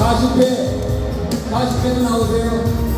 40회, 40회는 나오세요.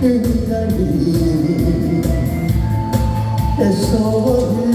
빛나는 소리